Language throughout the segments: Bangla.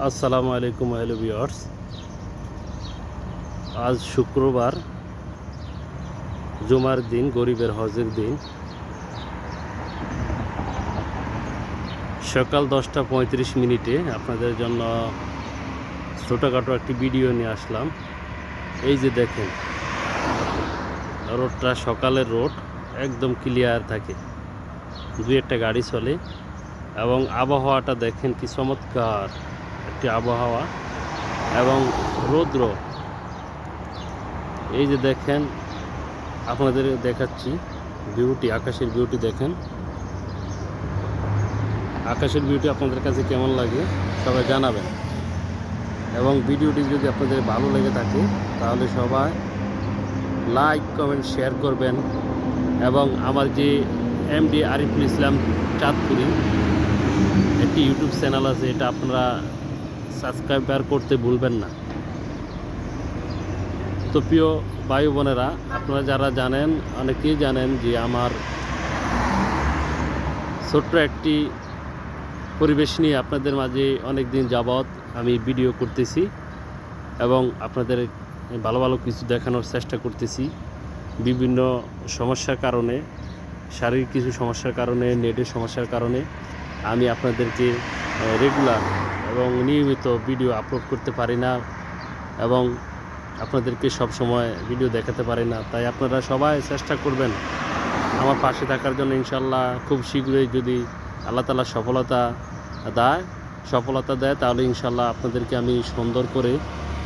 আসসালামু আলাইকুম, হ্যালো ভিওর্স আজ শুক্রবার, জুমার দিন, গরিবের হজের দিন। সকাল দশটা পঁয়ত্রিশ মিনিটে আপনাদের জন্য ছোটোখাটো একটি ভিডিও নিয়ে আসলাম। এই যে দেখেন, রোডটা সকালের রোড, একদম ক্লিয়ার থাকে। দু একটা গাড়ি চলে এবং আবহাওয়াটা দেখেন কি চমৎকার। একটি আবহাওয়া এবং রৌদ্র। এই যে দেখেন, আপনাদের দেখাচ্ছি বিউটি, আকাশের বিউটি দেখেন। আকাশের বিউটি আপনাদের কাছে কেমন লাগে সবাই জানাবেন। এবং ভিডিওটি যদি আপনাদের ভালো লেগে থাকে, তাহলে সবাই লাইক, কমেন্ট, শেয়ার করবেন। এবং আমার যে এমডি আরিফুল ইসলাম চাঁদপুরি, একটি ইউটিউব চ্যানেল আছে, এটা আপনারা সাবস্ক্রাইবার করতে ভুলবেন না। তো প্রিয় ভাই বোনেরা, আপনারা যারা জানেন, অনেকেই জানেন যে আমার ছোট্ট একটি পরিবেশ নিয়ে আপনাদের মাঝে অনেক দিন যাবৎ আমি ভিডিও করতেছি এবং আপনাদের ভালো ভালো কিছু দেখানোর চেষ্টা করতেছি। বিভিন্ন সমস্যার কারণে, শারীরিক কিছু সমস্যার কারণে, নেটের সমস্যার কারণে আমি আপনাদেরকে রেগুলার এবং নিয়মিত ভিডিও আপলোড করতে পারি না এবং আপনাদেরকে সব সময় ভিডিও দেখাতে পারি না। তাই আপনারা সবাই চেষ্টা করবেন আমার পাশে থাকার জন্য ইনশাল্লাহ খুব শীঘ্রই যদি আল্লাহ তালা সফলতা দেয় সফলতা দেয়, তাহলে ইনশাল্লাহ আপনাদেরকে আমি সুন্দর করে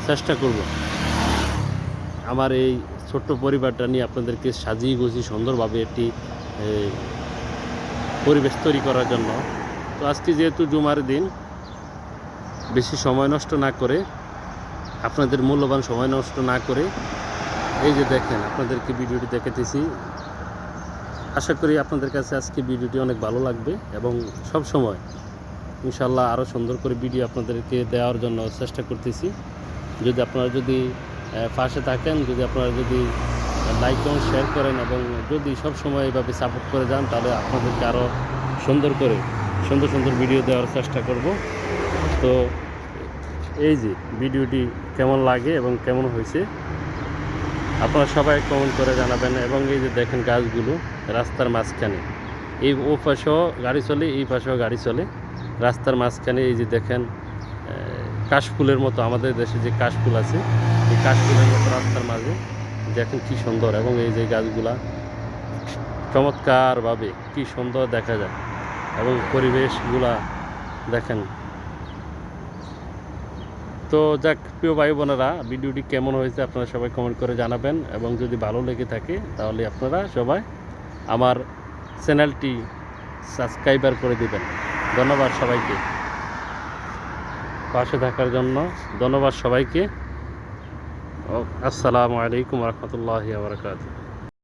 চেষ্টা করব। আমার এই ছোট্ট পরিবারটা নিয়ে আপনাদেরকে সাজিয়ে গুছিয়ে সুন্দরভাবে একটি পরিবেশ তৈরি করার জন্য। তো আজকে যেহেতু জুমার দিন বেশি সময় নষ্ট না করে, আপনাদের মূল্যবান সময় নষ্ট না করে, এই যে দেখেন, আপনাদেরকে ভিডিওটি দেখাতেছি। আশা করি আপনাদের কাছে আজকে ভিডিওটি অনেক ভালো লাগবে এবং সব সময় ইনশাল্লাহ আরও সুন্দর করে ভিডিও আপনাদেরকে দেওয়ার জন্য চেষ্টা করতেছি। যদি আপনারা যদি পাশে থাকেন, যদি আপনারা যদি লাইক এবং শেয়ার করেন এবং যদি সব সময় এভাবে সাপোর্ট করে যান, তাহলে আপনাদেরকে আরও সুন্দর করে, সুন্দর সুন্দর ভিডিও দেওয়ার চেষ্টা করব। তো এই যে ভিডিওটি কেমন লাগে এবং কেমন হয়েছে, আপনারা সবাই কমেন্ট করে জানাবেন এবং এই যে দেখেন গাছগুলো রাস্তার মাঝখানে। এই ও পাশেও গাড়ি চলে, এই পাশেও গাড়ি চলে। রাস্তার মাঝখানে এই যে দেখেন কাশফুলের মতো আমাদের দেশে যে কাশফুল আছে, এই কাশফুলের মতো রাস্তার মাঝে দেখেন কি সুন্দর এবং এই যে গাছগুলা চমৎকারভাবে কি সুন্দর দেখা যায় এবং পরিবেশগুলা দেখেন তো যাক, প্রিয় ভাই বোনেরা ভিডিওটি কেমন হয়েছে আপনারা সবাই কমেন্ট করে জানাবেন এবং যদি ভালো লেগে থাকে তাহলে আপনারা সবাই আমার চ্যানেলটি সাবস্ক্রাইবার করে দিবেন। ধন্যবাদ সবাইকে। পাশে থাকার জন্য ধন্যবাদ সবাইকে। আসসালামু আলাইকুম রহমতুল্লাহ বারকাত